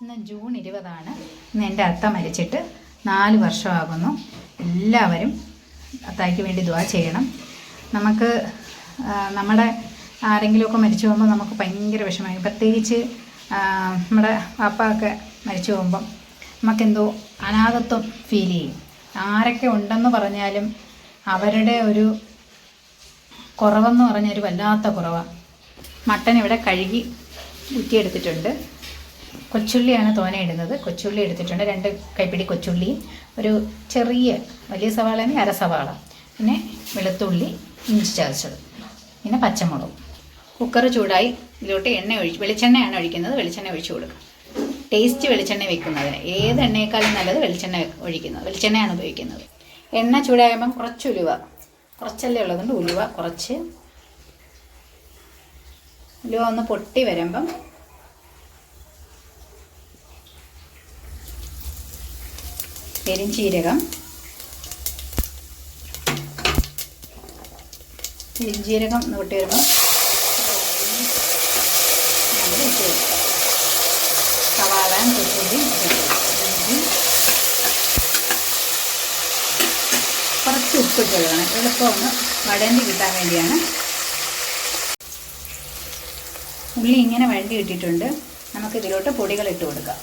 ഇന്ന് ജൂൺ ഇരുപതാണ്. ഇന്ന് എന്റെ അത്ത മരിച്ചിട്ട് നാല് വർഷമാകുന്നു. എല്ലാവരും അത്തായ്ക്ക് വേണ്ടി ദ്വാ ചെയ്യണം. നമുക്ക് നമ്മുടെ ആരെങ്കിലുമൊക്കെ മരിച്ചു പോകുമ്പോൾ നമുക്ക് ഭയങ്കര വിഷമമായി. പ്രത്യേകിച്ച് നമ്മുടെ പാപ്പയൊക്കെ മരിച്ചു പോകുമ്പം നമുക്കെന്തോ അനാഥത്വം ഫീൽ ചെയ്യും. ആരൊക്കെ ഉണ്ടെന്ന് പറഞ്ഞാലും അവരുടെ ഒരു കുറവെന്ന് പറഞ്ഞാൽ ഒരു വല്ലാത്ത കുറവാണ് മട്ടൻ ഇവിടെ കഴുകി ഊറ്റിയെടുത്തിട്ടുണ്ട്. കൊച്ചുള്ളിയാണ് തോന ഇടുന്നത്. കൊച്ചുള്ളി എടുത്തിട്ടുണ്ട്. രണ്ട് കൈപ്പിടി കൊച്ചുള്ളിയും ഒരു ചെറിയ വലിയ സവാളന് അര സവാള. പിന്നെ വെളുത്തുള്ളി ഇഞ്ചി ചതച്ചത്. പിന്നെ പച്ചമുളക്. കുക്കർ ചൂടായി ഇതിലോട്ട് എണ്ണ ഒഴിച്ച് വെളിച്ചെണ്ണയാണ് ഒഴിക്കുന്നത്. വെളിച്ചെണ്ണ ഒഴിച്ചു കൊടുക്കുക ടേസ്റ്റ് വെളിച്ചെണ്ണ വെക്കുന്നതിന്. ഏത് എണ്ണയെക്കാളും നല്ലത് വെളിച്ചെണ്ണ ഒഴിക്കുന്നത്. വെളിച്ചെണ്ണയാണ് ഉപയോഗിക്കുന്നത്. എണ്ണ ചൂടാകുമ്പം കുറച്ച് ഉലുവ. കുറച്ചല്ലേ ഉള്ളതുകൊണ്ട് ഉലുവ കുറച്ച്. ഉലുവ ഒന്ന് പൊട്ടി വരുമ്പം പെരിഞ്ചീരകം ഒന്ന് ജീരകം വരുമ്പോൾ. സവാള കൊച്ചുള്ളി കുറച്ച് ഉപ്പിട്ട് കൊടുക്കണം. എളുപ്പം ഒന്ന് കിട്ടാൻ വേണ്ടിയാണ്. ഉള്ളി ഇങ്ങനെ വഴണ്ടി കിട്ടിയിട്ടുണ്ട്. നമുക്ക് ഇതിലോട്ട് പൊടികൾ ഇട്ട് കൊടുക്കാം.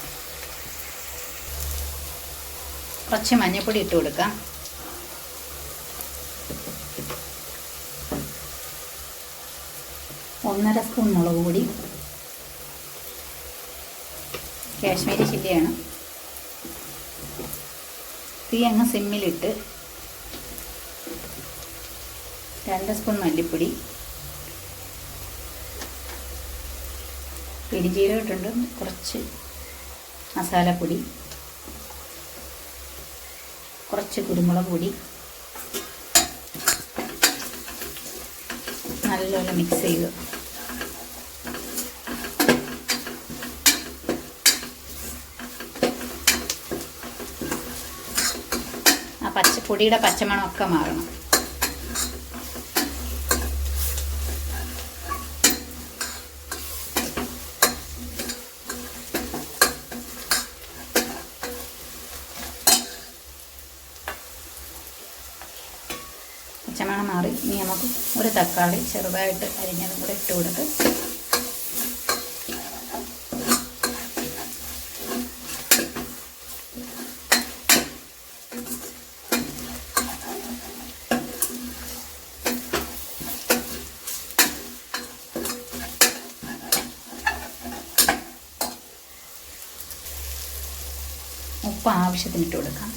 കുറച്ച് മഞ്ഞൾപ്പൊടി ഇട്ട് കൊടുക്കാം. ഒന്നര സ്പൂൺ മുളക് പൊടി. കാശ്മീരി ചില്ലിയാണ്. തീ അങ്ങ് സിമ്മിലിട്ട് രണ്ട് സ്പൂൺ മല്ലിപ്പൊടി. പെരിഞ്ചീരകം ഇട്ടുണ്ട് കുറച്ച് മസാലപ്പൊടി. കുറച്ച് കുരുമുളക് പൊടി. നല്ലപോലെ മിക്സ് ചെയ്ത് ആ പച്ചപ്പൊടിയുടെ പച്ചമണമൊക്കെ മാറണം. പച്ചമണം മാറി. ഇനി നമുക്ക് ഒരു തക്കാളി ചെറുതായിട്ട് അരിഞ്ഞതും കൂടെ ഇട്ട് കൊടുത്ത് ഉപ്പ് ആവശ്യത്തിന് ഇട്ട് കൊടുക്കാം.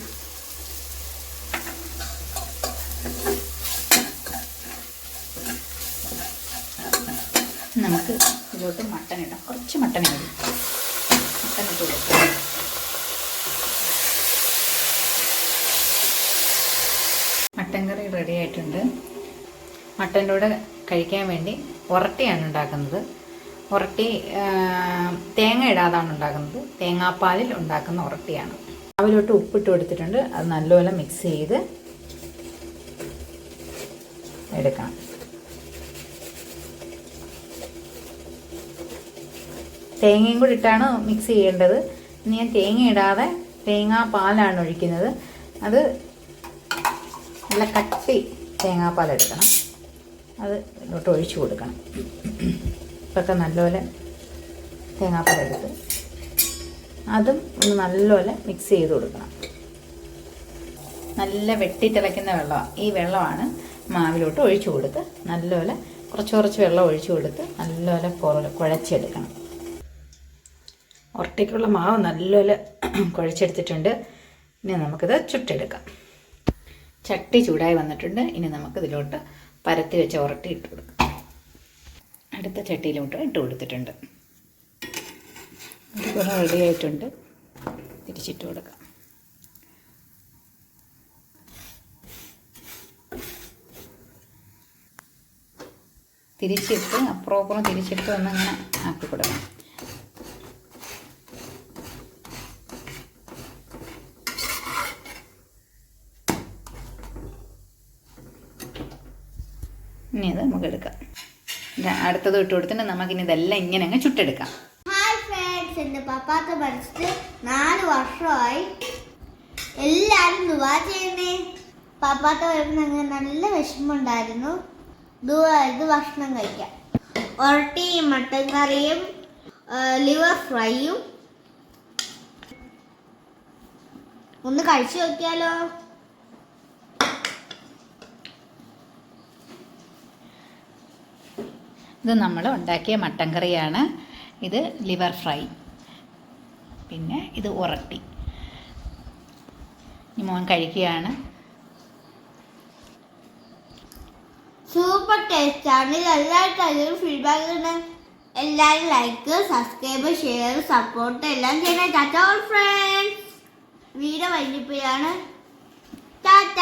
നമുക്ക് ഇതിലോട്ട് മട്ടൺ ഇടാം. കുറച്ച് മട്ടൺ മതി മട്ടൺ ഇട്ട് കൊടുക്കാം. മട്ടൻ കറി റെഡി ആയിട്ടുണ്ട്. മട്ടന്റെ കൂടെ കഴിക്കാൻ വേണ്ടി ഉരട്ടിയാണ് ഉണ്ടാക്കുന്നത്. ഉരട്ടി തേങ്ങ ഇടാതാണ് ഉണ്ടാക്കുന്നത്. തേങ്ങാപ്പാലിൽ ഉണ്ടാക്കുന്ന ഉറട്ടിയാണ് അതിലോട്ട് ഉപ്പിട്ട് കൊടുത്തിട്ടുണ്ട്. അത് നല്ലപോലെ മിക്സ് ചെയ്ത് എടുക്കണം. തേങ്ങയും കൂടി ഇട്ടാണ് മിക്സ് ചെയ്യേണ്ടത്. ഇനി ഞാൻ തേങ്ങ ഇടാതെ തേങ്ങാ പാലാണ് ഒഴിക്കുന്നത്. അത് നല്ല കട്ടി തേങ്ങാപ്പാൽ എടുക്കണം. അത് ഇങ്ങോട്ട് ഒഴിച്ചു കൊടുക്കണം. ഇപ്പൊക്കെ നല്ലപോലെ തേങ്ങാപ്പാൽ എടുത്ത് അതും ഒന്ന് നല്ലപോലെ മിക്സ് ചെയ്ത് കൊടുക്കണം. നല്ല വെട്ടി വെട്ടിത്തിളയ്ക്കുന്ന വെള്ളമാണ് ഈ വെള്ളമാണ് മാവിലോട്ട് ഒഴിച്ചു കൊടുത്ത് നല്ലപോലെ കുറച്ച് കുറച്ച് വെള്ളം ഒഴിച്ചു കൊടുത്ത് നല്ലപോലെ കുഴച്ചെടുക്കണം. ഉറട്ടിക്കുള്ള മാവ് നല്ലപോലെ കുഴച്ചെടുത്തിട്ടുണ്ട്. ഇനി നമുക്കിത് ചുട്ടെടുക്കാം. ചട്ടി ചൂടായി വന്നിട്ടുണ്ട്. ഇനി നമുക്കിതിലോട്ട് പരത്തി വെച്ച ഉരട്ടി ഇട്ട് കൊടുക്കാം. അടുത്ത ചട്ടിയിലോട്ട് ഇട്ട് കൊടുത്തിട്ടുണ്ട്. ഒരു കുട റെഡി ആയിട്ടുണ്ട്. തിരിച്ചിട്ട് കൊടുക്കാം. തിരിച്ചിട്ട് അപ്പുറം അപ്പുറം തിരിച്ചിട്ട് ഒന്നിങ്ങനെ ആക്കി കൊടുക്കണം. ഇനി അത് നമുക്ക് എടുക്കാം. ഇത് അടുത്തത് ഇട്ട് കൊടുത്തിട്ട് നമുക്കിനി ഇതെല്ലാം ഇങ്ങനെ അങ്ങ് ചുട്ടെടുക്കാം. ഹായ് ഫ്രണ്ട്സ് എന്റെ പപ്പ പപ്പാത്ത മരിച്ചിട്ട് നാല് വർഷമായി. എല്ലാരും ദുവാ ചെയ്യണേ പപ്പാത്ത വരുമ്പോൾ നല്ല വിഷമമുണ്ടായിരുന്നു. ദുവാ ഇത് ഭക്ഷണം കഴിക്കാം. ഒരട്ടിയും മട്ടൻ കറിയും ലിവർ ഫ്രൈയും. ഒന്ന് കഴിച്ചു നോക്കിയാലോ? ഇത് നമ്മൾ ഉണ്ടാക്കിയ മട്ടൻ കറിയാണ്. ഇത് ലിവർ ഫ്രൈ. പിന്നെ ഇത് ഉറട്ടി. മോൻ കഴിക്കുകയാണ്. സൂപ്പർ ടേസ്റ്റ് ആണ്. എല്ലാവരും ഫീഡ്ബാക്ക് എല്ലാവരും ലൈക്ക് സബ്സ്ക്രൈബ് ഷെയർ സപ്പോർട്ട് എല്ലാം ചെയ്യണേ. ടാറ്റ ഫ്രണ്ട്സ് വീഡിയോ വൈകിപ്പോയാണ്. ടാറ്റ